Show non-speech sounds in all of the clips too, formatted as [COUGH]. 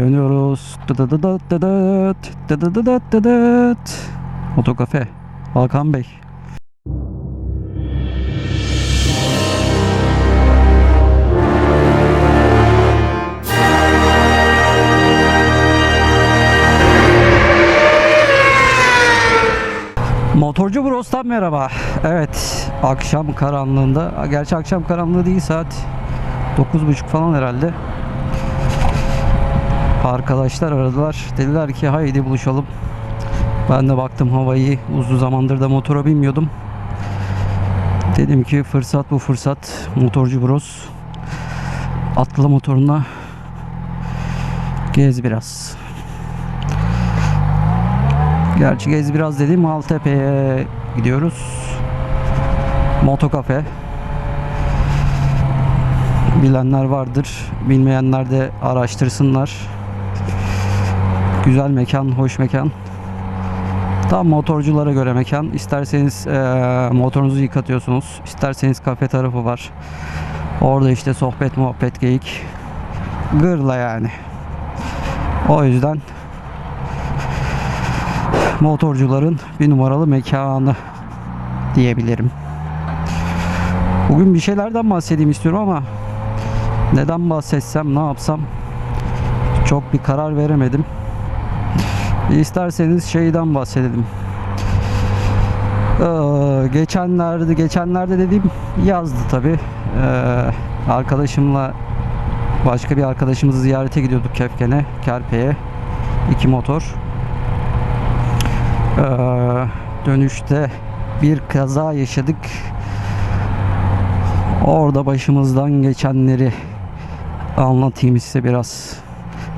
Dönüyoruz. Otokafe. Hakan Bey. Motorcu Bros'tan merhaba. Evet, akşam karanlığında, gerçi akşam karanlığı değil saat 9.30 falan herhalde. Arkadaşlar aradılar. Dediler ki haydi buluşalım. Ben de baktım havayı uzun zamandır da motora binmiyordum. Dedim ki fırsat bu fırsat. Motorcu Bros. Atla motoruna gez biraz. Gerçi gez biraz dedim Maltepe'ye gidiyoruz. Motokafe. Bilenler vardır. Bilmeyenler de araştırsınlar. Güzel mekan, hoş mekan. Tam motorculara göre mekan. İsterseniz eee, motorunuzu yıkatıyorsunuz. İsterseniz kafe tarafı var. Orada işte sohbet, muhabbet, geyik. Gırla yani. O yüzden motorcuların bir numaralı mekanı diyebilirim. Bugün bir şeylerden bahsedeyim istiyorum ama neden bahsetsem, ne yapsam çok bir karar veremedim. İsterseniz şeyden bahsedelim. Ee, geçenlerde, geçenlerde dediğim yazdı tabi. arkadaşımla başka bir arkadaşımızı ziyarete gidiyorduk Kefken'e, Kerpe'ye. iki motor. Ee, dönüşte bir kaza yaşadık. Orada başımızdan geçenleri anlatayım size biraz.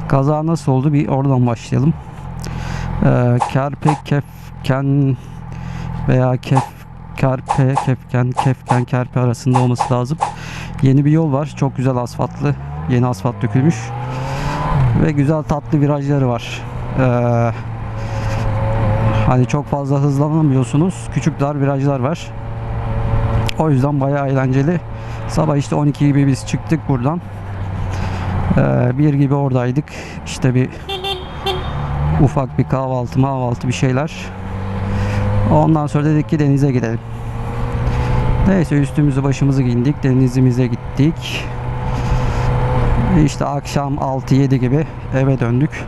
Kaza nasıl oldu bir oradan başlayalım. Ee, Kerpe Kefken veya Kef Kerpe Kefken Kefken Kerpe arasında olması lazım. Yeni bir yol var. Çok güzel asfaltlı. Yeni asfalt dökülmüş. Ve güzel tatlı virajları var. Ee, hani çok fazla hızlanamıyorsunuz. Küçük dar virajlar var. O yüzden bayağı eğlenceli. Sabah işte 12 gibi biz çıktık buradan. Ee, bir gibi oradaydık. İşte bir ufak bir kahvaltı mahvaltı bir şeyler. Ondan sonra dedik ki denize gidelim. Neyse üstümüzü başımızı giyindik. Denizimize gittik. İşte akşam 6-7 gibi eve döndük.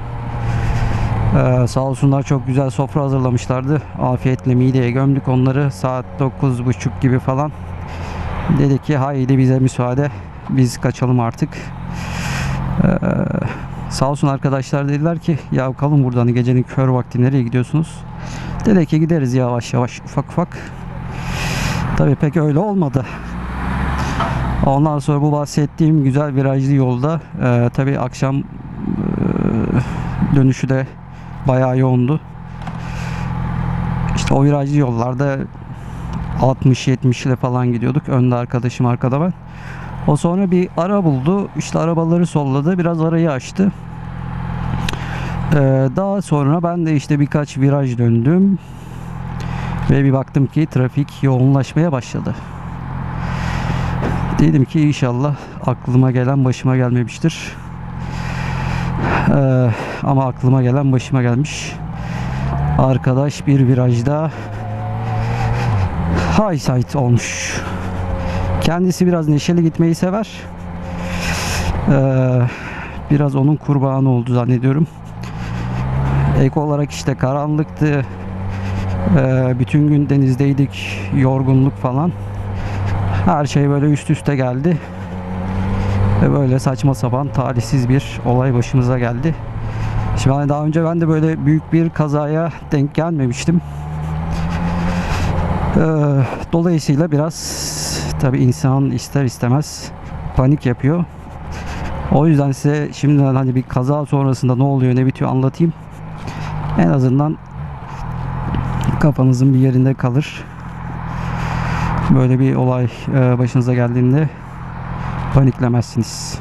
Ee, sağ olsunlar çok güzel sofra hazırlamışlardı. Afiyetle mideye gömdük onları. Saat 9.30 gibi falan. Dedik ki haydi bize müsaade. Biz kaçalım artık. Ee, sağ olsun arkadaşlar dediler ki ya kalın buradan gecenin kör vakti nereye gidiyorsunuz? Dedik ki gideriz yavaş yavaş ufak ufak. Tabii pek öyle olmadı. Ondan sonra bu bahsettiğim güzel virajlı yolda e, tabii akşam e, dönüşü de bayağı yoğundu. İşte o virajlı yollarda 60-70 ile falan gidiyorduk. Önde arkadaşım arkada ben. O sonra bir ara buldu. İşte arabaları solladı. Biraz arayı açtı. Ee, daha sonra ben de işte birkaç viraj döndüm. Ve bir baktım ki trafik yoğunlaşmaya başladı. Dedim ki inşallah aklıma gelen başıma gelmemiştir. Ee, ama aklıma gelen başıma gelmiş. Arkadaş bir virajda high side olmuş. Kendisi biraz neşeli gitmeyi sever. Ee, biraz onun kurbanı oldu zannediyorum. Ek olarak işte karanlıktı. Ee, bütün gün denizdeydik. Yorgunluk falan. Her şey böyle üst üste geldi. Ve böyle saçma sapan talihsiz bir olay başımıza geldi. Şimdi hani daha önce ben de böyle büyük bir kazaya denk gelmemiştim. Ee, dolayısıyla biraz tabi insan ister istemez panik yapıyor. O yüzden size şimdiden hani bir kaza sonrasında ne oluyor ne bitiyor anlatayım. En azından kafanızın bir yerinde kalır. Böyle bir olay e, başınıza geldiğinde paniklemezsiniz.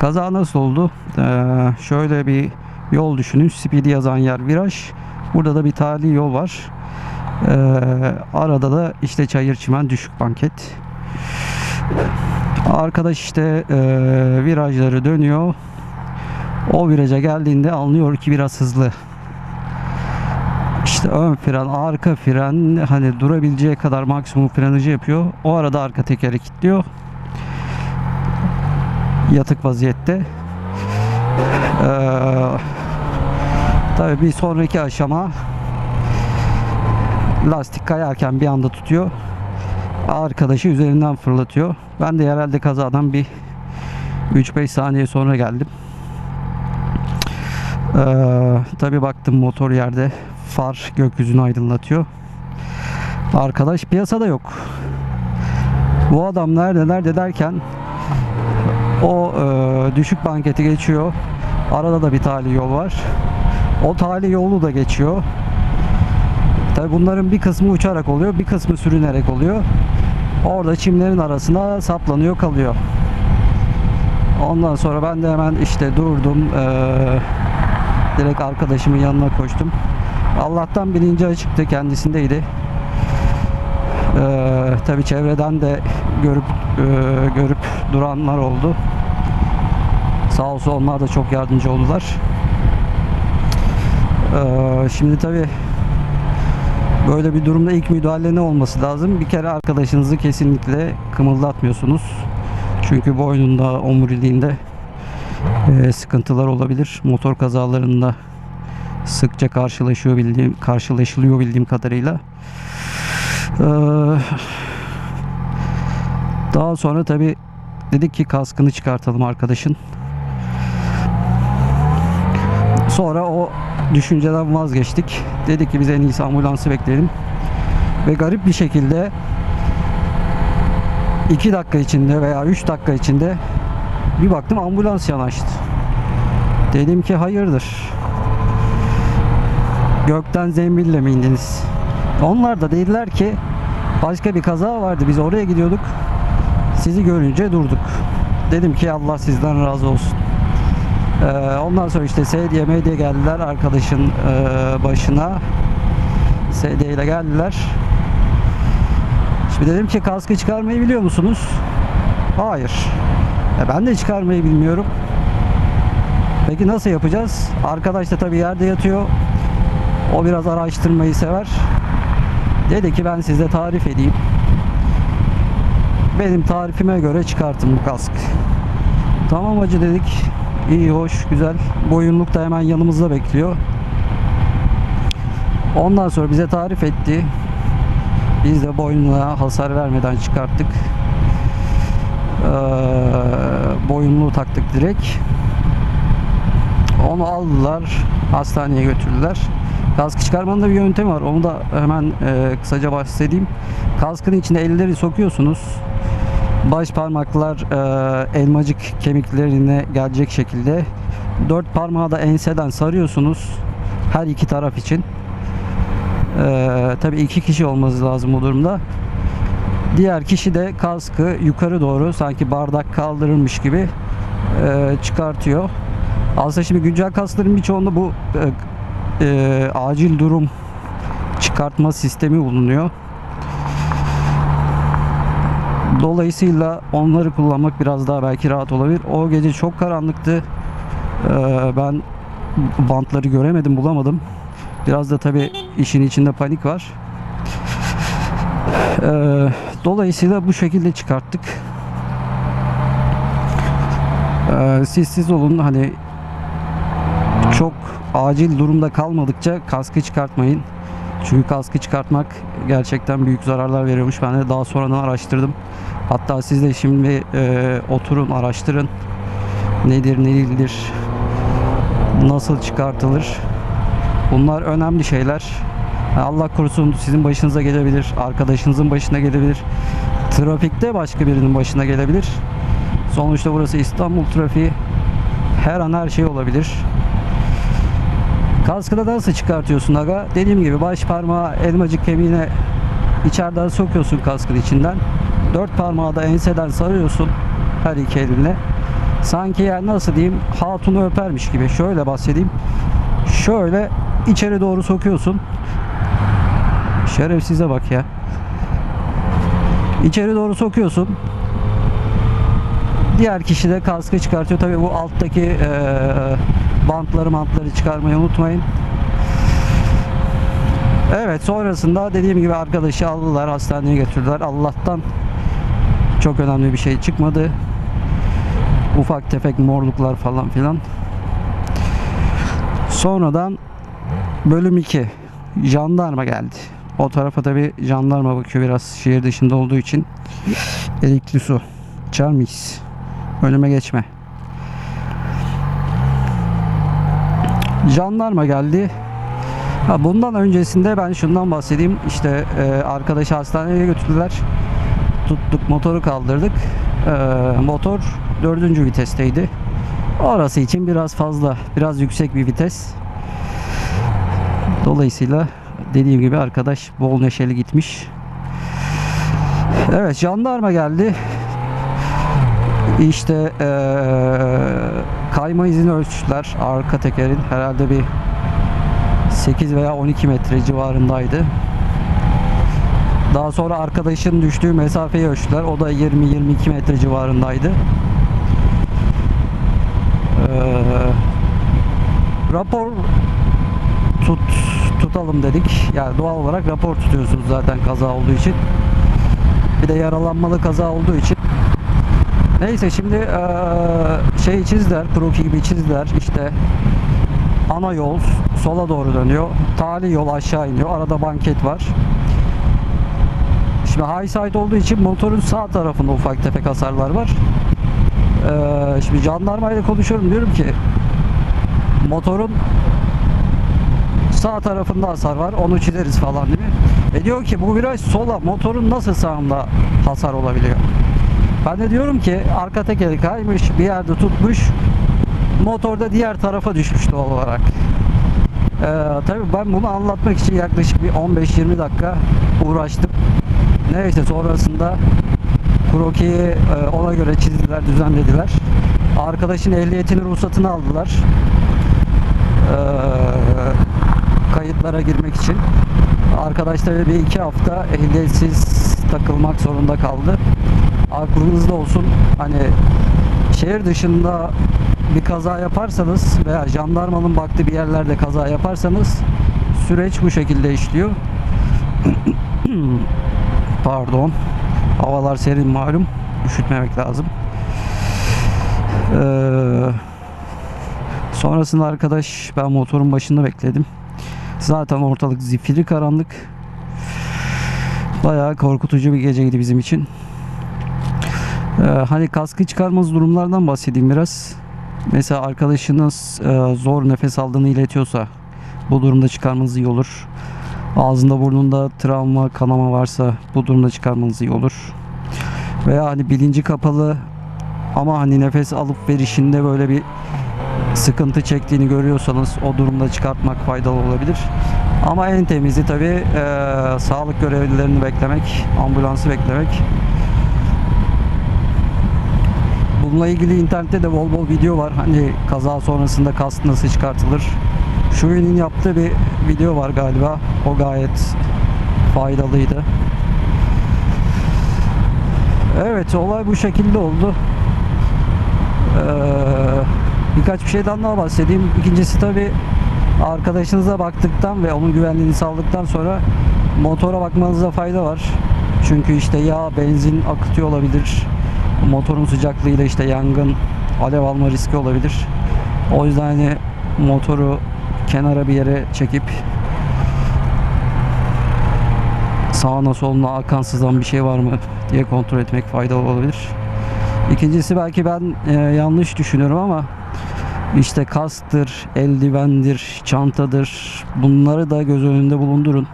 Kaza nasıl oldu? Ee, şöyle bir yol düşünün. Speedy yazan yer viraj. Burada da bir tali yol var. Ee, arada da işte çayır çimen düşük banket. Arkadaş işte e, virajları dönüyor. O viraja geldiğinde anlıyor ki biraz hızlı. İşte ön fren, arka fren hani durabileceği kadar maksimum frenajı yapıyor. O arada arka tekeri kilitliyor. Yatık vaziyette. Ee, tabii bir sonraki aşama lastik kayarken bir anda tutuyor. Arkadaşı üzerinden fırlatıyor. Ben de herhalde kazadan bir 3-5 saniye sonra geldim. Ee, tabii baktım motor yerde far gökyüzünü aydınlatıyor. Arkadaş piyasada yok. Bu adam nerede nerede derken o e, düşük banketi geçiyor. Arada da bir tali yol var. O tali yolu da geçiyor. Tabi bunların bir kısmı uçarak oluyor, bir kısmı sürünerek oluyor. Orada çimlerin arasına saplanıyor kalıyor. Ondan sonra ben de hemen işte durdum. Ee, direkt arkadaşımın yanına koştum. Allah'tan bilinci açıktı kendisindeydi. Ee, tabii çevreden de görüp e, görüp duranlar oldu. Sağ olsun onlar da çok yardımcı oldular. Ee, şimdi tabii böyle bir durumda ilk müdahale ne olması lazım? Bir kere arkadaşınızı kesinlikle kımıldatmıyorsunuz. Çünkü boynunda, omuriliğinde e, sıkıntılar olabilir. Motor kazalarında sıkça karşılaşıyor bildiğim karşılaşılıyor bildiğim kadarıyla. Ee, daha sonra tabi dedik ki kaskını çıkartalım arkadaşın. Sonra o düşünceden vazgeçtik. Dedik ki biz en iyisi ambulansı bekleyelim. Ve garip bir şekilde 2 dakika içinde veya 3 dakika içinde bir baktım ambulans yanaştı. Dedim ki hayırdır. Gökten zembille mi indiniz? Onlar da dediler ki başka bir kaza vardı. Biz oraya gidiyorduk. Sizi görünce durduk. Dedim ki Allah sizden razı olsun. Ee, ondan sonra işte sedye medya geldiler arkadaşın e, başına. Sedye ile geldiler. Şimdi dedim ki kaskı çıkarmayı biliyor musunuz? Hayır. E ben de çıkarmayı bilmiyorum. Peki nasıl yapacağız? Arkadaş da tabii yerde yatıyor. O biraz araştırmayı sever. Dedi ki ben size tarif edeyim. Benim tarifime göre çıkartın bu kask. Tamam hacı dedik. İyi, hoş, güzel. Boyunluk da hemen yanımızda bekliyor. Ondan sonra bize tarif etti. Biz de boynuna hasar vermeden çıkarttık. Ee, boyunluğu taktık direkt. Onu aldılar. Hastaneye götürdüler. Kaskı çıkarmanın da bir yöntemi var. Onu da hemen e, kısaca bahsedeyim. Kaskın içine elleri sokuyorsunuz. Baş parmaklar e, elmacık kemiklerine gelecek şekilde. Dört parmağı da enseden sarıyorsunuz. Her iki taraf için. E, tabii iki kişi olması lazım bu durumda. Diğer kişi de kaskı yukarı doğru sanki bardak kaldırılmış gibi e, çıkartıyor. Aslında şimdi güncel kaskların birçoğunda bu e, e, acil durum çıkartma sistemi bulunuyor. Dolayısıyla onları kullanmak biraz daha belki rahat olabilir. O gece çok karanlıktı. Ee, ben bantları göremedim, bulamadım. Biraz da tabii işin içinde panik var. Ee, dolayısıyla bu şekilde çıkarttık. Ee, siz siz olun hani çok acil durumda kalmadıkça kaskı çıkartmayın. Çünkü kaskı çıkartmak gerçekten büyük zararlar veriyormuş. Ben de daha sonradan araştırdım. Hatta siz de şimdi e, oturun araştırın. Nedir ne değildir. Nasıl çıkartılır. Bunlar önemli şeyler. Allah korusun sizin başınıza gelebilir. Arkadaşınızın başına gelebilir. Trafikte başka birinin başına gelebilir. Sonuçta burası İstanbul trafiği. Her an her şey olabilir. Kaskı da nasıl çıkartıyorsun aga? Dediğim gibi baş parmağı elmacık kemiğine içeriden sokuyorsun kaskın içinden. Dört parmağı da enseden sarıyorsun her iki elinle. Sanki yani nasıl diyeyim hatunu öpermiş gibi. Şöyle bahsedeyim. Şöyle içeri doğru sokuyorsun. Şerefsize bak ya. İçeri doğru sokuyorsun. Diğer kişi de kaskı çıkartıyor. Tabii bu alttaki eee, bantları mantları çıkarmayı unutmayın. Evet sonrasında dediğim gibi arkadaşı aldılar hastaneye götürdüler. Allah'tan çok önemli bir şey çıkmadı. Ufak tefek morluklar falan filan. Sonradan bölüm 2 jandarma geldi. O tarafa tabi jandarma bakıyor biraz şehir dışında olduğu için. Erikli su. İçer miyiz? Önüme geçme. Jandarma geldi. Ha, bundan öncesinde ben şundan bahsedeyim. İşte e, arkadaşı hastaneye götürdüler. Tuttuk motoru kaldırdık. E, motor dördüncü vitesteydi. Orası için biraz fazla, biraz yüksek bir vites. Dolayısıyla dediğim gibi arkadaş bol neşeli gitmiş. Evet jandarma geldi. İşte eee, kayma izini ölçtüler. Arka tekerin herhalde bir 8 veya 12 metre civarındaydı. Daha sonra arkadaşın düştüğü mesafeyi ölçtüler. O da 20-22 metre civarındaydı. Eee, rapor tut tutalım dedik. Yani doğal olarak rapor tutuyorsunuz zaten kaza olduğu için. Bir de yaralanmalı kaza olduğu için. Neyse şimdi eee, şey çizdiler, kroki gibi çizdiler. İşte ana yol sola doğru dönüyor. Tali yol aşağı iniyor. Arada banket var. Şimdi high side olduğu için motorun sağ tarafında ufak tefek hasarlar var. Eee, şimdi jandarmayla konuşuyorum diyorum ki motorun sağ tarafında hasar var onu çizeriz falan değil mi? E diyor ki bu viraj sola motorun nasıl sağında hasar olabiliyor? Ben de diyorum ki arka tekeri kaymış bir yerde tutmuş motorda diğer tarafa düşmüş doğal olarak. Ee, tabii ben bunu anlatmak için yaklaşık bir 15-20 dakika uğraştım. Neyse sonrasında krokiyi e, ona göre çizdiler, düzenlediler. Arkadaşın ehliyetini, ruhsatını aldılar. Ee, kayıtlara girmek için. Arkadaş tabii bir iki hafta ehliyetsiz takılmak zorunda kaldı. Aklınızda olsun hani şehir dışında bir kaza yaparsanız veya jandarmanın baktığı bir yerlerde kaza yaparsanız süreç bu şekilde işliyor. [CLEARS THROAT] Pardon. Havalar serin malum. Üşütmemek lazım. Ee, sonrasında arkadaş ben motorun başında bekledim. Zaten ortalık zifiri karanlık. Bayağı korkutucu bir geceydi bizim için. Ee, hani kaskı çıkarmaz durumlardan bahsedeyim biraz. Mesela arkadaşınız e, zor nefes aldığını iletiyorsa bu durumda çıkarmanız iyi olur. Ağzında burnunda travma, kanama varsa bu durumda çıkarmanız iyi olur. Veya hani bilinci kapalı ama hani nefes alıp verişinde böyle bir sıkıntı çektiğini görüyorsanız o durumda çıkartmak faydalı olabilir. Ama en temizi tabi sağlık görevlilerini beklemek, ambulansı beklemek. Bununla ilgili internette de bol bol video var. Hani kaza sonrasında kask nasıl çıkartılır. Şui'nin yaptığı bir video var galiba. O gayet faydalıydı. Evet olay bu şekilde oldu. Ee, birkaç bir şeyden daha bahsedeyim. İkincisi tabi arkadaşınıza baktıktan ve onun güvenliğini sağladıktan sonra motora bakmanızda fayda var. Çünkü işte yağ, benzin akıtıyor olabilir. Motorun sıcaklığıyla işte yangın, alev alma riski olabilir. O yüzden hani motoru kenara bir yere çekip sağına soluna akan sızan bir şey var mı diye kontrol etmek faydalı olabilir. İkincisi belki ben e, yanlış düşünüyorum ama işte kasktır, eldivendir, çantadır bunları da göz önünde bulundurun.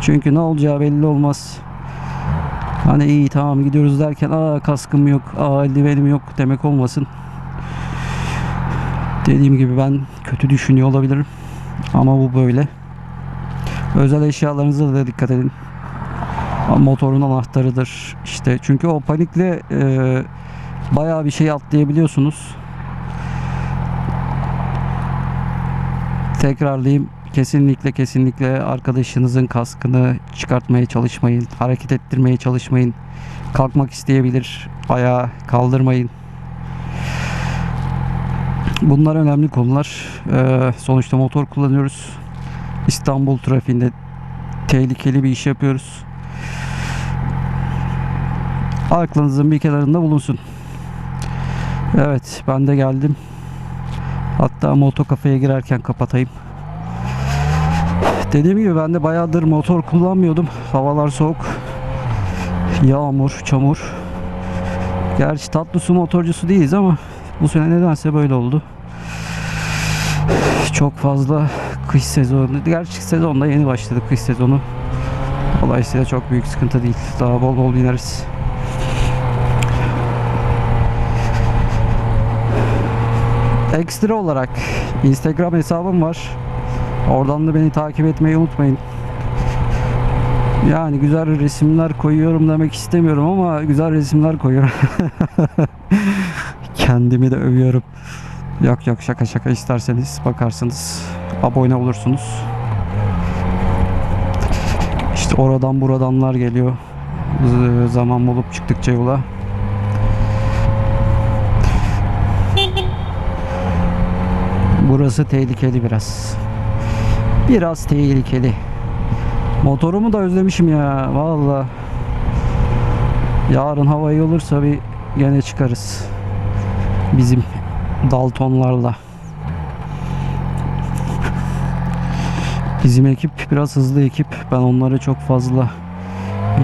Çünkü ne olacağı belli olmaz. Hani iyi tamam gidiyoruz derken aa kaskım yok, aa eldivenim yok demek olmasın. Dediğim gibi ben kötü düşünüyor olabilirim. Ama bu böyle. Özel eşyalarınıza da dikkat edin. Motorun anahtarıdır. işte çünkü o panikle e, bayağı bir şey atlayabiliyorsunuz. Tekrarlayayım. Kesinlikle kesinlikle arkadaşınızın kaskını çıkartmaya çalışmayın. Hareket ettirmeye çalışmayın. Kalkmak isteyebilir. Ayağı kaldırmayın. Bunlar önemli konular. Ee, sonuçta motor kullanıyoruz. İstanbul trafiğinde tehlikeli bir iş yapıyoruz. Aklınızın bir kenarında bulunsun. Evet ben de geldim. Hatta moto kafeye girerken kapatayım. Dediğim gibi ben de bayağıdır motor kullanmıyordum. Havalar soğuk. Yağmur, çamur. Gerçi tatlı su motorcusu değiliz ama bu sene nedense böyle oldu. Çok fazla kış sezonu. Gerçi sezonda yeni başladı kış sezonu. Dolayısıyla çok büyük sıkıntı değil. Daha bol bol bineriz. Ekstra olarak Instagram hesabım var. Oradan da beni takip etmeyi unutmayın. Yani güzel resimler koyuyorum demek istemiyorum ama güzel resimler koyuyorum. [LAUGHS] Kendimi de övüyorum. Yok yok şaka şaka isterseniz bakarsınız. Abone olursunuz. İşte oradan buradanlar geliyor. Zaman bulup çıktıkça yola. Burası tehlikeli biraz. Biraz tehlikeli. Motorumu da özlemişim ya. Valla. Yarın hava iyi olursa bir gene çıkarız. Bizim Daltonlarla. Bizim ekip biraz hızlı ekip. Ben onlara çok fazla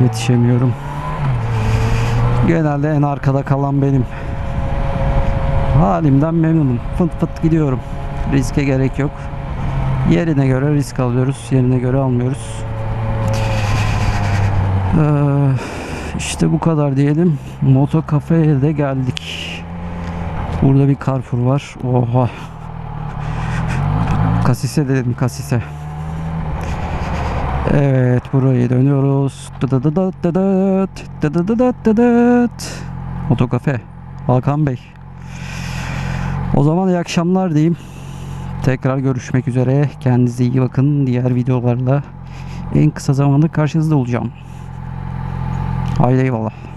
yetişemiyorum. Genelde en arkada kalan benim. Halimden memnunum. Fıt fıt gidiyorum. Riske gerek yok. Yerine göre risk alıyoruz. Yerine göre almıyoruz. Ee, işte bu kadar diyelim. Moto kafeye de geldik. Burada bir Carrefour var. Oha. Kasise dedim kasise. Evet burayı dönüyoruz. Dıdıdıdıt dıdıt, dıdıdıdıt dıdıt. Moto kafe. Hakan Bey. O zaman iyi akşamlar diyeyim. Tekrar görüşmek üzere. Kendinize iyi bakın. Diğer videolarla en kısa zamanda karşınızda olacağım. Haydi eyvallah.